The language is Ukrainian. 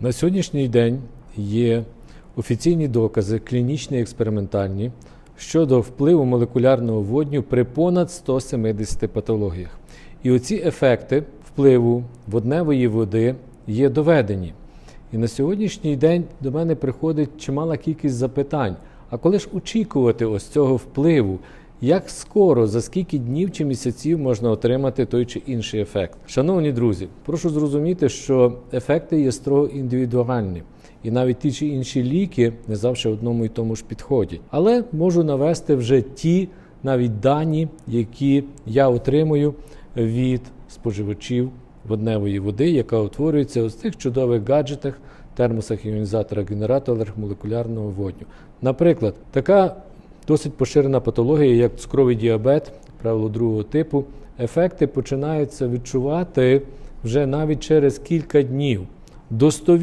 На сьогоднішній день є офіційні докази, клінічні і експериментальні, щодо впливу молекулярного водню при понад 170 патологіях. І оці ефекти впливу водневої води є доведені. І на сьогоднішній день до мене приходить чимала кількість запитань. А коли ж очікувати ось цього впливу? Як скоро, за скільки днів чи місяців можна отримати той чи інший ефект? Шановні друзі, прошу зрозуміти, що ефекти є строго індивідуальні, і навіть ті чи інші ліки не завжди одному і тому ж підходять. Але можу навести вже ті навіть дані, які я отримую від споживачів водневої води, яка утворюється у цих чудових гаджетах, термосах, іонізаторах, генераторах молекулярного водню. Наприклад, така досить поширена патологія, як цукровий діабет, правило другого типу, ефекти починаються відчувати вже навіть через кілька днів. Достовірно